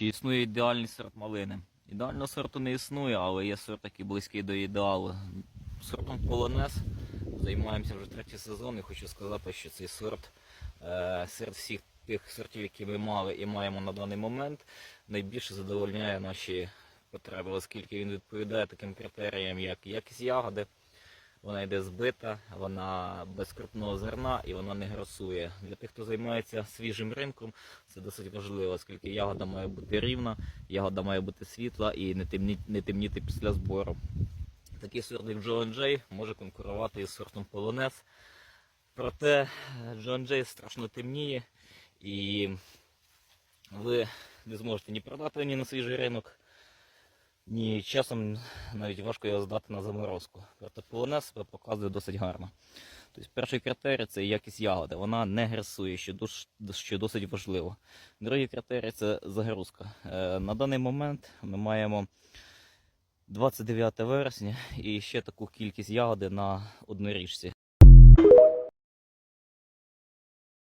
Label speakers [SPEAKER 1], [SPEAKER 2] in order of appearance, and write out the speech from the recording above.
[SPEAKER 1] Чи існує ідеальний сорт малини? Ідеального сорту не існує, але є сорт, який близький до ідеалу. Сортом полонез займаємося вже третій сезон і хочу сказати, що цей сорт е, серед всіх тих сортів, які ми мали і маємо на даний момент, найбільше задовольняє наші потреби, оскільки він відповідає таким критеріям, як якість ягоди, вона йде збита, вона без крупного зерна і вона не грасує. Для тих, хто займається свіжим ринком, це досить важливо, оскільки ягода має бути рівна, ягода має бути світла і не темніти, не темніти після збору. Такий сорт, як Джоан Джей, може конкурувати із сортом полонез. Проте Джоан Джей страшно темніє і ви не зможете ні продати ні на свіжий ринок, ні часом навіть важко його здати на заморозку. Проте полонез себе показує досить гарно. Тобто перший критерій це якість ягоди. Вона не гресує, що, що досить важливо. Другий критерій це загрузка. Е, На даний момент ми маємо 29 вересня і ще таку кількість ягоди на однорічці.